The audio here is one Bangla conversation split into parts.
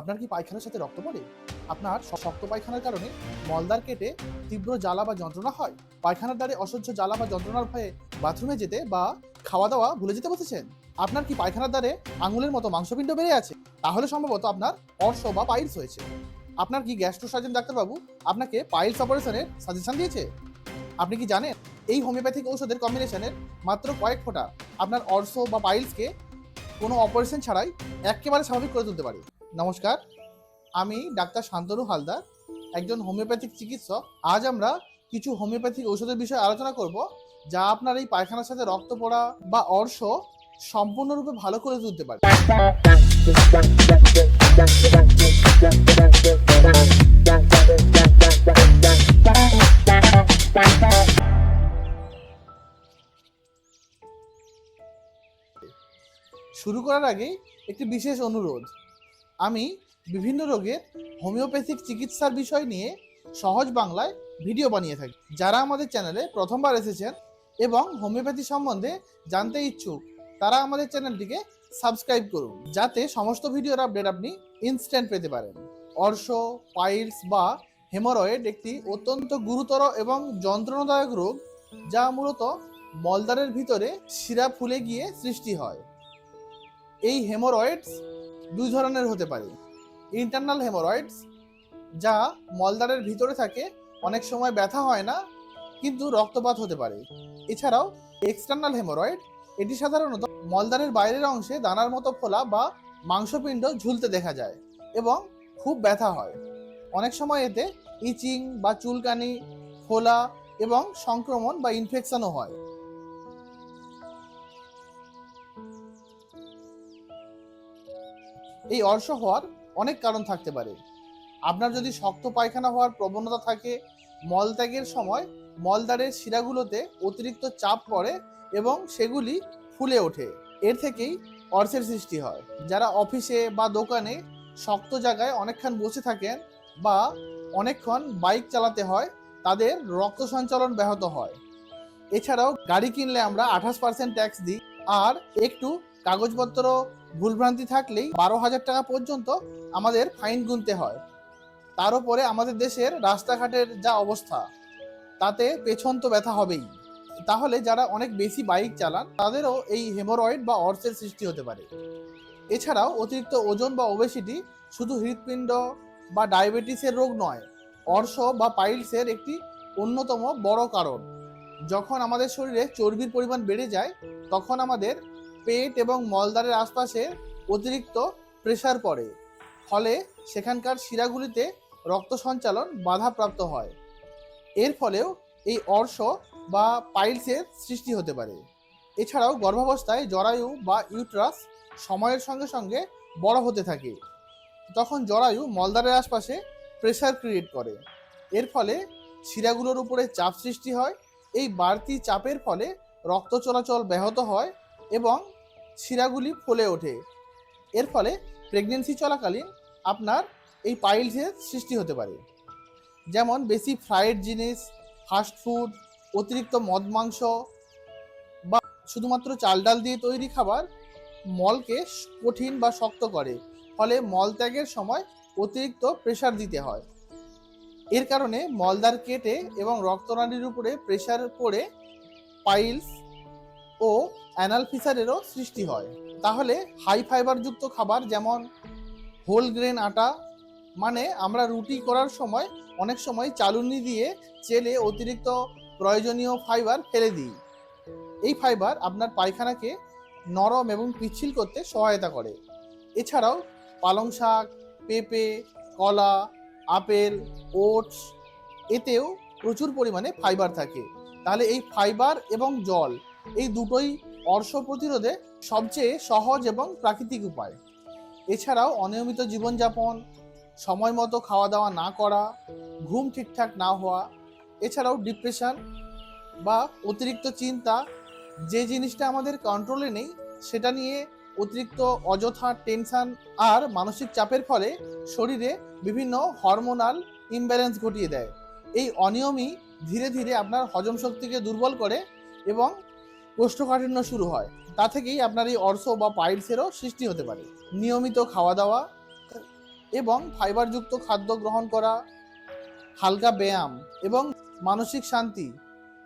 আপনার কি পায়খানার সাথে রক্ত পড়ে? আপনার শক্ত পায়খানার কারণে মলদার কেটে তীব্র জ্বালা বা যন্ত্রণা হয়। পায়খানার দ্বারে অসহ্য জ্বালা বা যন্ত্রণার ভয়ে বাথরুমে যেতে বা খাওয়া দাওয়া ভুলে যেতে বসেছেন? আপনার কি পায়খানার দ্বারে আঙুলের মতো মাংসপিণ্ড বেড়ে আছে? তাহলে সম্ভবত আপনার অর্শ বা পাইলস হয়েছে। আপনার কি গ্যাস্ট্রো সার্জন ডাক্তারবাবু আপনাকে পাইলস অপারেশনের সাজেশন দিয়েছে? আপনি কি জানেন, এই হোমিওপ্যাথিক ঔষধের কম্বিনেশনের মাত্র কয়েক ফোঁটা আপনার অর্শ বা পাইলসকে কোনো অপারেশন ছাড়াই একেবারে স্বাভাবিক করে তুলতে পারে? নমস্কার। আমি ডাক্তার শান্তনু হালদার, একজন হোমিওপ্যাথিক চিকিৎসক। আজ আমরা কিছু হোমিওপ্যাথিক ঔষধের বিষয়ে আলোচনা করব, যা আপনার এই পায়খানার সাথে রক্ত পড়া বা অর্শ সম্পূর্ণরূপে ভালো করে তুলতে পারে। শুরু করার আগে একটি বিশেষ অনুরোধ। আমি বিভিন্ন রোগের হোমিওপ্যাথিক চিকিৎসার বিষয় নিয়ে সহজ বাংলায় ভিডিও বানিয়ে থাকি। যারা আমাদের চ্যানেলে প্রথমবার এসেছেন এবং হোমিওপ্যাথি সম্বন্ধে জানতে ইচ্ছুক, তারা আমাদের চ্যানেলটিকে সাবস্ক্রাইব করুন। যাতে সমস্ত ভিডিওর আপডেট আপনি ইনস্ট্যান্ট পেতে পারেন। অর্শ, পাইলস বা হেমোরয়েড একটি অত্যন্ত গুরুতর এবং যন্ত্রণাদায়ক রোগ, যা মূলত মলদ্বারের ভিতরে শিরা ফুলে গিয়ে সৃষ্টি হয়। এই হেমোরয়েডস দুই ধরনের হতে পারে। ইন্টারনাল হেমোরয়েডস যা মলদ্বারের ভিতরে থাকে, অনেক সময় ব্যথা হয় না, কিন্তু রক্তপাত হতে পারে। এছাড়াও এক্সটার্নাল হেমোরয়েড এটি সাধারণত মলদ্বারের বাইরের অংশে দানার মতো ফোলা বা মাংসপিণ্ড ঝুলতে দেখা যায় এবং খুব ব্যথা হয়। অনেক সময় এতে ইচিং বা চুলকানি, ফোলা এবং সংক্রমণ বা ইনফেকশনও হয়। এই অর্শ হওয়ার অনেক কারণ থাকতে পারে। আপনার যদি শক্ত পায়খানা হওয়ার প্রবণতা থাকে মলত্যাগের সময় মলদ্বারের শিরাগুলোতে অতিরিক্ত চাপ পড়ে এবং সেগুলি ফুলে ওঠে। এর থেকেই অর্শের সৃষ্টি হয়। যারা অফিসে বা দোকানে শক্ত জায়গায় অনেকক্ষণ বসে থাকেন বা অনেকক্ষণ বাইক চালাতে হয়, তাদের রক্ত সঞ্চালন ব্যাহত হয়। এছাড়াও গাড়ি কিনলে আমরা আঠাশ পার্সেন্ট ট্যাক্স দিই, আর একটু কাগজপত্র ভুলভ্রান্তি থাকলেই বারো হাজার টাকা পর্যন্ত আমাদের ফাইন গুনতে হয়। তার উপরে আমাদের দেশের রাস্তাঘাটের যা অবস্থা, তাতে পেছন তো ব্যথা হবেই। তাহলে যারা অনেক বেশি বাইক চালান, তাদেরও এই হেমোরয়েড বা অর্সের সৃষ্টি হতে পারে। এছাড়াও অতিরিক্ত ওজন বা ওবেসিটি শুধু হৃৎপিণ্ড বা ডায়াবেটিসের রোগ নয় অর্শ বা পাইলসের একটি অন্যতম বড় কারণ। যখন আমাদের শরীরে চর্বির পরিমাণ বেড়ে যায়, তখন আমাদের পেট এবং মলদ্বারের আশপাশে অতিরিক্ত প্রেশার পড়ে। ফলে সেখানকার শিরাগুলিতে রক্ত সঞ্চালন বাধাপ্রাপ্ত হয়। এর ফলেও এই অর্শ বা পাইলসের সৃষ্টি হতে পারে। এছাড়াও গর্ভাবস্থায় জরায়ু বা ইউট্রাস সময়ের সঙ্গে সঙ্গে বড় হতে থাকে। তখন জরায়ু মলদ্বারের আশপাশে প্রেশার ক্রিয়েট করে। এর ফলে শিরাগুলোর উপরে চাপ সৃষ্টি হয়। এই বাড়তি চাপের ফলে রক্ত চলাচল ব্যাহত হয় এবং শিরাগুলি ফুলে ওঠে। এর ফলে প্রেগনেন্সি চলাকালীন আপনার এই পাইলসের সৃষ্টি হতে পারে। যেমন বেশি ফ্রাইড জিনিস ফাস্ট ফুড অতিরিক্ত মদ মাংস বা শুধুমাত্র চাল ডাল দিয়ে তৈরি খাবার মলকে কঠিন বা শক্ত করে। ফলে মল ত্যাগের সময় অতিরিক্ত প্রেশার দিতে হয়। এর কারণে মলদার কেটে এবং রক্তনালীর উপরে প্রেশার পড়ে পাইলস ও অ্যানাল ফিসারেরও সৃষ্টি হয়। তাহলে হাই ফাইবারযুক্ত খাবার যেমন হোল গ্রেন আটা মানে আমরা রুটি করার সময় অনেক সময় চালুনি দিয়ে চেলে অতিরিক্ত প্রয়োজনীয় ফাইবার ফেলে দিই। এই ফাইবার আপনার পায়খানাকে নরম এবং পিচ্ছিল করতে সহায়তা করে। এছাড়াও পালং শাক, পেঁপে, কলা, আপেল, ওটস, এতেও প্রচুর পরিমাণে ফাইবার থাকে। তাহলে এই ফাইবার এবং জল এই দুটোই অর্শ প্রতিরোধে সবচেয়ে সহজ এবং প্রাকৃতিক উপায়। এছাড়াও অনিয়মিত জীবনযাপন সময় মতো খাওয়া দাওয়া না করা, ঘুম ঠিকঠাক না হওয়া, এছাড়াও ডিপ্রেশন বা অতিরিক্ত চিন্তা, যে জিনিসটা আমাদের কন্ট্রোলে নেই, সেটা নিয়ে অতিরিক্ত অযথা টেনশন আর মানসিক চাপের ফলে শরীরে বিভিন্ন হরমোনাল ইমব্যালেন্স ঘটিয়ে দেয়। এই অনিয়মই ধীরে ধীরে আপনার হজম শক্তিকে দুর্বল করে এবং কোষ্ঠকাঠিন্য শুরু হয়। তা থেকেই আপনার এই অর্শ বা পাইলসেরও সৃষ্টি হতে পারে। নিয়মিত খাওয়া দাওয়া এবং ফাইবারযুক্ত খাদ্য গ্রহণ করা, হালকা ব্যায়াম এবং মানসিক শান্তি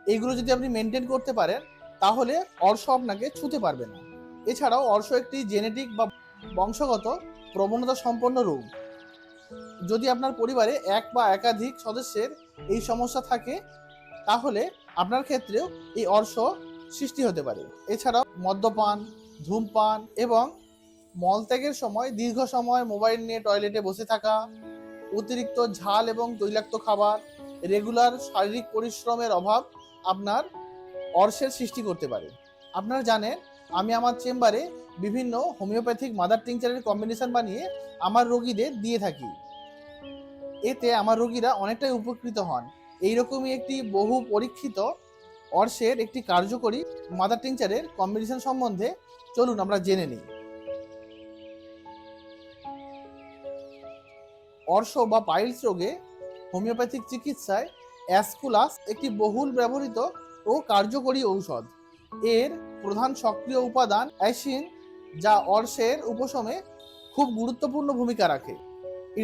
এইগুলো যদি আপনি মেনটেন করতে পারেন, তাহলে অর্শ আপনাকে ছুতে পারবে না। এছাড়াও অর্শ একটি জেনেটিক বা বংশগত প্রবণতা সম্পন্ন রোগ। যদি আপনার পরিবারে এক বা একাধিক সদস্যের এই সমস্যা থাকে, তাহলে আপনার ক্ষেত্রেও এই অর্শ সৃষ্টি হতে পারে। এছাড়াও মদ্যপান, ধূমপান এবং মলত্যাগের সময় দীর্ঘ সময় মোবাইল নিয়ে টয়লেটে বসে থাকা, অতিরিক্ত ঝাল এবং তৈলাক্ত খাবার, রেগুলার শারীরিক পরিশ্রমের অভাব আপনার অর্শের সৃষ্টি করতে পারে। আপনারা জানেন, আমি আমার চেম্বারে বিভিন্ন হোমিওপ্যাথিক মাদার টিংচারের কম্বিনেশন বানিয়ে আমার রোগীদের দিয়ে থাকি। এতে আমার রোগীরা অনেকটাই উপকৃত হন। এইরকমই একটি বহু পরীক্ষিত অর্শের একটি কার্যকরী মাদার টিংচারের কম্বিনেশন সম্বন্ধে চলুন আমরা জেনে নিই। অর্শ বা পাইলস রোগে হোমিওপ্যাথিক চিকিৎসায় অ্যাসকুলাস একটি বহুল ব্যবহৃত ও কার্যকরী ঔষধ। এর প্রধান সক্রিয় উপাদান অ্যাসিন, যা অর্শের উপশমে খুব গুরুত্বপূর্ণ ভূমিকা রাখে।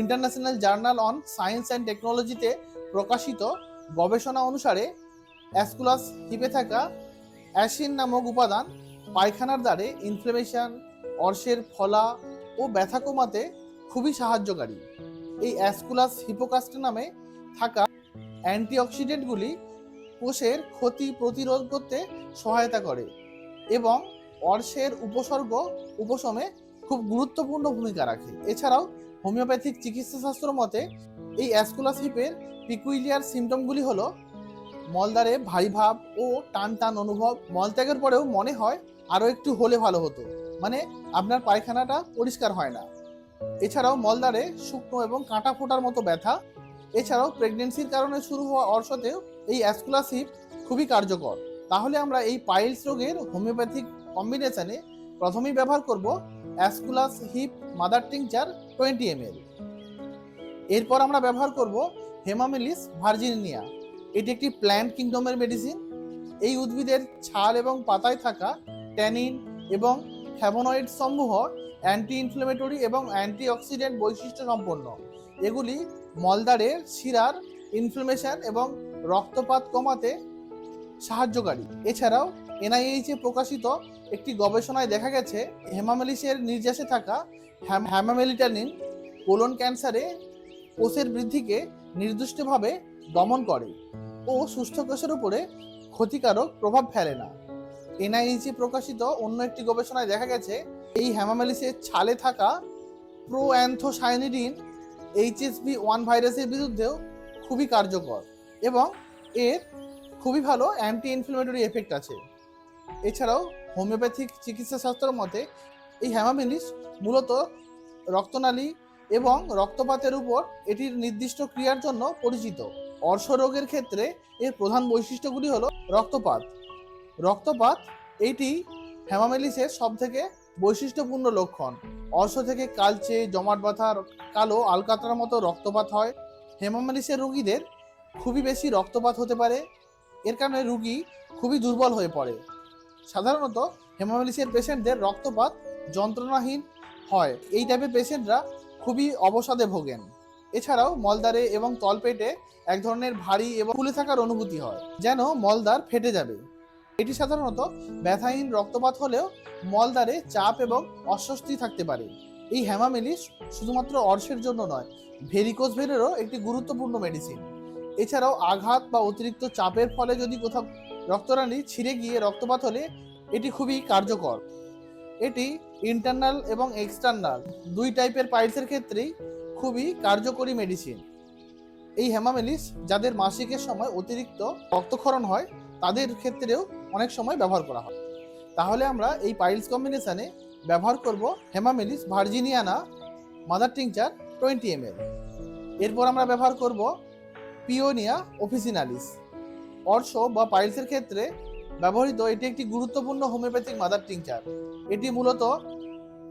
International journal on science and টেকনোলজিতে প্রকাশিত গবেষণা অনুসারে অ্যাসকুলাস হিপে থাকা অ্যাসিন নামক উপাদান পায়খানার দ্বারে ইনফ্লেমেশন অর্শের ফলা ও ব্যথা কমাতে খুবই সাহায্যকারী। এই অ্যাসকুলাস হিপোকাস্ট নামে থাকা অ্যান্টিঅক্সিডেন্টগুলি কোষের ক্ষতি প্রতিরোধ করতে সহায়তা করে এবং অর্শের উপসর্গ উপশমে খুব গুরুত্বপূর্ণ ভূমিকা রাখে। এছাড়াও হোমিওপ্যাথিক চিকিৎসা শাস্ত্র মতে এই অ্যাসকুলাস হিপের পিকুইলিয়ার সিমটমগুলি হলো মলদ্বারে ভারী ভাব ও টান টান অনুভব মলত্যাগের পরেও মনে হয় আরও একটু হলে ভালো হতো। মানে আপনার পায়খানাটা পরিষ্কার হয় না। এছাড়াও মলদ্বারে শুকনো এবং কাঁটা ফোটার মতো ব্যথা। এছাড়াও প্রেগনেন্সির কারণে শুরু হওয়া অর্শতেও এই অ্যাসকুলাস হিপ খুবই কার্যকর। তাহলে আমরা এই পাইলস রোগের হোমিওপ্যাথিক কম্বিনেশনে প্রথমেই ব্যবহার করব Aesculus hip mother tincture twenty M এরপর আমরা ব্যবহার করব হেমামেলিস ভার্জিনিয়া এটি একটি প্ল্যান্ট কিংডমের মেডিসিন এই উদ্ভিদের ছাল এবং পাতায় থাকা ট্যানিন এবং ফ্যাভোনয়েড সমূহ অ্যান্টি ইনফ্লেমেটরি এবং অ্যান্টিঅক্সিডেন্ট বৈশিষ্ট্য সম্পন্ন এগুলি মলদ্বারের শিরার ইনফ্লেমেশন এবং রক্তপাত কমাতে সাহায্যকারী। এছাড়াও এনআইএইচে প্রকাশিত একটি গবেষণায় দেখা গেছে, হেমামেলিসের নির্যাসে থাকা হ্যাম- হ্যামামেলিটানিন কোলন ক্যান্সারে কোষের বৃদ্ধিকে নির্দিষ্টভাবে দমন করে। ও সুস্থ কোষের উপরে ক্ষতিকারক প্রভাব ফেলে না। এনআইএইচে প্রকাশিত অন্য একটি গবেষণায় দেখা গেছে, এই হ্যামামেলিসের ছালে থাকা প্রো প্রোঅ্যান্থোসায়ানিডিন এইচএসবি ওয়ান ভাইরাসের বিরুদ্ধেও খুবই কার্যকর এবং এর খুবই ভালো অ্যান্টি ইনফ্লেমেটরি এফেক্ট আছে। এছাড়াও হোমিওপ্যাথিক চিকিৎসা শাস্ত্রের মতে, এই হ্যামামেলিস মূলত রক্তনালী এবং রক্তপাতের উপর এটির নির্দিষ্ট ক্রিয়ার জন্য পরিচিত। অর্শ রোগের ক্ষেত্রে এর প্রধান বৈশিষ্ট্যগুলি হলো রক্তপাত। রক্তপাত এটি হ্যামামেলিসের সব থেকে বৈশিষ্ট্যপূর্ণ লক্ষণ। অর্শ থেকে কালচে, জমাট বাঁধা, কালো আলকাতরার মতো রক্তপাত হয়। হেমামেলিসের রোগীদের খুবই বেশি রক্তপাত হতে পারে। এর কারণে রুগী খুবই দুর্বল হয়ে পড়ে। সাধারণত হেমামেলিসের পেশেন্টদের রক্তপাত যন্ত্রণাহীন হয়। এই টাইপের পেশেন্টরা খুবই অবসাদে ভোগেন। এছাড়াও মলদ্বারে এবং তলপেটে এক ধরনের ভারী এবং ফুলে থাকার অনুভূতি হয়, যেন মলদ্বার ফেটে যাবে। এটি সাধারণত ব্যথাহীন রক্তপাত হলেও মলদ্বারে চাপ এবং অস্বস্তি থাকতে পারে। এই হ্যামামেলিস শুধুমাত্র অর্শের জন্য নয়, ভেরিকোজ ভেনেরও একটি গুরুত্বপূর্ণ মেডিসিন। এছাড়াও আঘাত বা অতিরিক্ত চাপের ফলে যদি কোথাও রক্তরানি ছিঁড়ে গিয়ে রক্তপাত হলে এটি খুবই কার্যকর। এটি ইন্টারনাল এবং এক্সটার্নাল, দুই টাইপের পাইলসের ক্ষেত্রেই খুবই কার্যকরী মেডিসিন এই হেমামেলিস যাদের মাসিকের সময় অতিরিক্ত রক্তক্ষরণ হয়, তাদের ক্ষেত্রেও অনেক সময় ব্যবহার করা হয়। তাহলে আমরা এই পাইলস কম্বিনেশানে ব্যবহার করব Hamamelis virginiana mother tincture twenty M এরপর আমরা ব্যবহার করব পিওনিয়া অফিসিনালিস অর্শ বা পাইলসের ক্ষেত্রে ব্যবহৃত এটি একটি গুরুত্বপূর্ণ হোমিওপ্যাথিক মাদার টিংচার এটি মূলত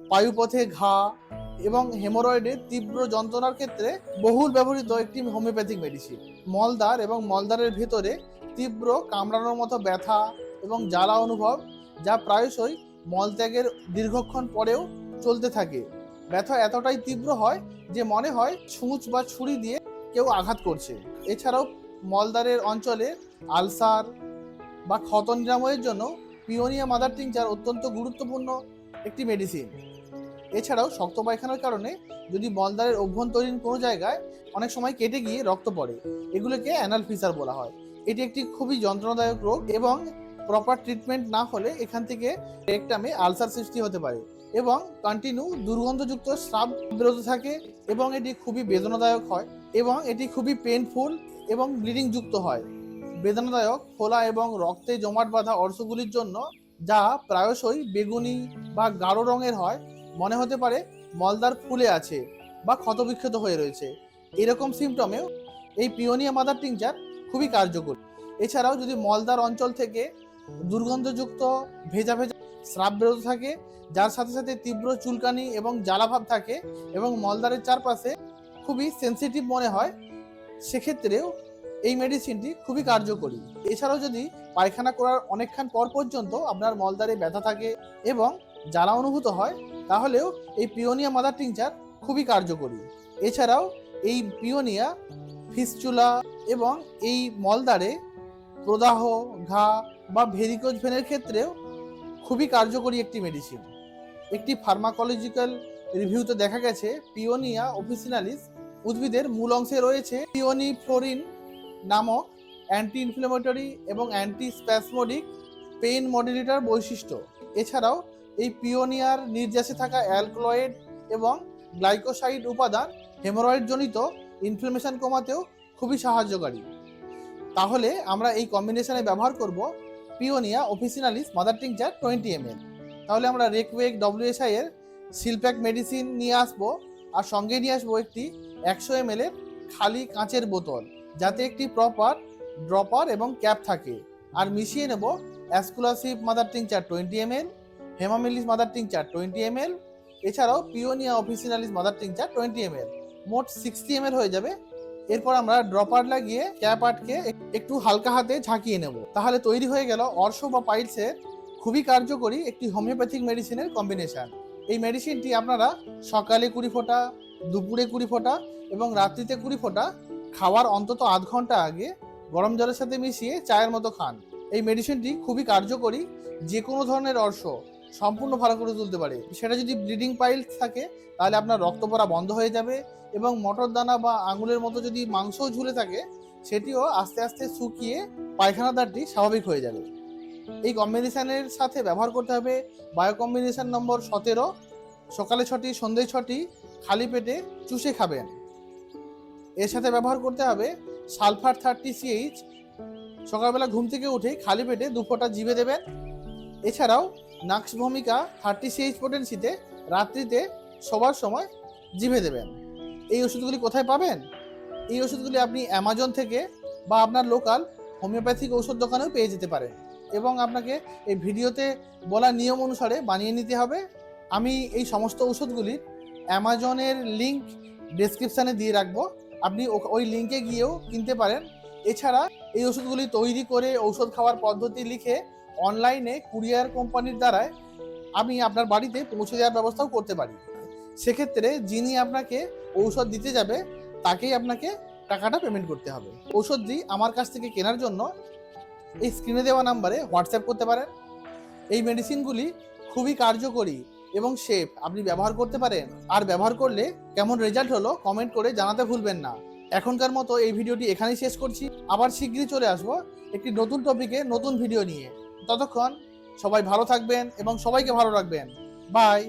পায়ুপথে ঘা এবং হেমোরয়েডের তীব্র যন্ত্রণার ক্ষেত্রে বহুল ব্যবহৃত একটি হোমিওপ্যাথিক মেডিসিন। মলদ্বার এবং মলদ্বারের ভেতরে তীব্র কামড়ানোর মতো ব্যথা এবং জ্বালা অনুভব, যা প্রায়শই মলত্যাগের দীর্ঘক্ষণ পরেও চলতে থাকে। ব্যথা এতটাই তীব্র হয় যে মনে হয় ছুঁচ বা ছুরি দিয়ে কেউ আঘাত করছে। এছাড়াও মলদারের অঞ্চলে আলসার বা ক্ষত নিরাময়ের জন্য পিওনিয়া মাদার টিংচার অত্যন্ত গুরুত্বপূর্ণ একটি মেডিসিন। এছাড়াও শক্ত পায়খানার কারণে যদি মলদারের অভ্যন্তরীণ কোনো জায়গায় অনেক সময় কেটে গিয়ে রক্ত পড়ে, এগুলোকে অ্যানাল ফিসার বলা হয়। এটি একটি খুবই যন্ত্রণাদায়ক রোগ এবং প্রপার ট্রিটমেন্ট না হলে এখান থেকে রেকটামে আলসার সৃষ্টি হতে পারে এবং কন্টিনিউ দুর্গন্ধযুক্ত স্রাব বেরোতে থাকে এবং এটি খুবই বেদনাদায়ক হয় এবং এটি খুবই পেনফুল এবং ব্লিডিং যুক্ত হয়। বেদনাদায়ক ফোলা এবং রক্তে জমাট বাঁধা অর্শগুলির জন্য যা প্রায়শই বেগুনি বা গাঢ় রঙের হয় মনে হতে পারে মলদার ফুলে আছে বা ক্ষতবিক্ষত হয়ে রয়েছে। এরকম সিমটমেও এই পিওনিয়া মাদার টিংচার খুবই কার্যকর। এছাড়াও যদি মলদার অঞ্চল থেকে দুর্গন্ধযুক্ত, ভেজা ভেজা স্রাব বেরোতে থাকে, যার সাথে সাথে তীব্র চুলকানি এবং জ্বালাভাব থাকে এবং মলদারের চারপাশে খুবই সেনসিটিভ মনে হয়, সেক্ষেত্রেও এই মেডিসিনটি খুবই কার্যকরী। এছাড়াও যদি পায়খানা করার অনেকক্ষণ পর পর্যন্ত আপনার মলদারে ব্যথা থাকে এবং জ্বালা অনুভূত হয়, তাহলেও এই পিওনিয়া মাদার টিংচার খুবই কার্যকরী। এছাড়াও এই পিওনিয়া ফিসচুলা এবং এই মলদারে প্রদাহ, ঘা বা ভেরিকোজ ভেনের ক্ষেত্রেও খুবই কার্যকরী একটি মেডিসিন একটি ফার্মাকোলজিক্যাল রিভিউতে দেখা গেছে, পিওনিয়া অফিসিনালিস উদ্ভিদের মূল অংশে রয়েছে পিওনি ফ্লোরিন নামক অ্যান্টি ইনফ্লেমেটরি এবং অ্যান্টি স্প্যাসমোডিক পেইন মডুলেটর বৈশিষ্ট্য। এছাড়াও, এই পিওনিয়ার নির্যাসে থাকা অ্যালকলয়েড এবং গ্লাইকোসাইড উপাদান হেমোরয়েডজনিত ইনফ্লেমেশন কমাতেও খুবই সাহায্যকারী। তাহলে, আমরা এই কম্বিনেশনে ব্যবহার করব Paeonia officinalis mother tincture twenty M তাহলে আমরা রেকওয়েক ডব্লিউএসআই এর সিলপ্যাক মেডিসিন নিয়ে আসব আর সঙ্গে নিয়ে আসব একটি একশো এম খালি কাঁচের বোতল, যাতে একটি প্রপার ড্রপার এবং ক্যাপ থাকে। আর মিশিয়ে নেব Aesculus hip mother tincture twenty M L Hamamelis mother tincture twenty M L এছাড়াও Paeonia officinalis mother tincture twenty M L মোট সিক্সটি এম এল হয়ে যাবে। এরপর আমরা ড্রপার লাগিয়ে ক্যাপ আটকে একটু হালকা হাতে ঝাঁকিয়ে নেব। তাহলে তৈরি হয়ে গেল অর্শ বা পাইলসের খুবই কার্যকরী একটি হোমিওপ্যাথিক মেডিসিনের কম্বিনেশন এই মেডিসিনটি আপনারা সকালে কুড়ি ফোঁটা, দুপুরে কুড়ি ফোঁটা এবং রাত্রিতে কুড়ি ফোঁটা খাওয়ার অন্তত আধ ঘণ্টা আগে গরম জলের সাথে মিশিয়ে চায়ের মতো খান। এই মেডিসিনটি খুবই কার্যকরী যে কোনো ধরনের অর্শ সম্পূর্ণ ভালো করে তুলতে পারে। সেটা যদি ব্লিডিং পাইল থাকে, তাহলে আপনার রক্ত পড়া বন্ধ হয়ে যাবে এবং মটর দানা বা আঙুলের মতো যদি মাংসও ঝুলে থাকে, সেটিও আস্তে আস্তে শুকিয়ে পায়খানা দ্বারটি স্বাভাবিক হয়ে যাবে। এই কম্বিনেশানের সাথে ব্যবহার করতে হবে বায়ো কম্বিনেশান নম্বর সতেরো। সকালে ছটি সন্ধ্যে ছটি, খালি পেটে চুষে খাবেন। এর সাথে ব্যবহার করতে হবে সালফার থার্টি সিএইচ সকালবেলা ঘুম থেকে উঠে খালি পেটে দু ফোঁটা জিভে দেবেন। এছাড়াও নাক্স ভূমিকা থার্টি সিএইচ পোটেন্সিতে রাত্রিতে সবার সময় জিভে দেবেন। এই ওষুধগুলি কোথায় পাবেন? এই ওষুধগুলি আপনি অ্যামাজন থেকে বা আপনার লোকাল হোমিওপ্যাথিক ঔষধ দোকানেও পেয়ে যেতে পারেন এবং আপনাকে এই ভিডিওতে বলা নিয়ম অনুসারে বানিয়ে নিতে হবে। আমি এই সমস্ত ওষুধগুলির অ্যামাজনের লিংক ডেসক্রিপশানে দিয়ে রাখব। আপনি ওই লিঙ্কে গিয়েও কিনতে পারেন। এছাড়া এই ওষুধগুলি তৈরি করে ঔষধ খাওয়ার পদ্ধতি লিখে অনলাইনে কুরিয়ার কোম্পানির দ্বারায় আমি আপনার বাড়িতে পৌঁছে দেওয়ার ব্যবস্থাও করতে পারি। সেক্ষেত্রে যিনি আপনাকে ঔষধ দিতে যাবে, তাকেই আপনাকে টাকাটা পেমেন্ট করতে হবে। ঔষধটি আমার কাছ থেকে কেনার জন্য এই স্ক্রিনে দেওয়া নাম্বারে হোয়াটসঅ্যাপ করতে পারেন। এই মেডিসিনগুলি খুবই কার্যকরী। এবং শেপ আপনি ব্যবহার করতে পারেন। আর ব্যবহার করলে কেমন রেজাল্ট হলো কমেন্ট করে জানাতে ভুলবেন না। এখনকার মতো এই ভিডিওটি এখানেই শেষ করছি। আবার শীঘ্রই চলে আসব একটি নতুন টপিকে নতুন ভিডিও নিয়ে। ততক্ষণ সবাই ভালো থাকবেন এবং সবাইকে ভালো রাখবেন। বাই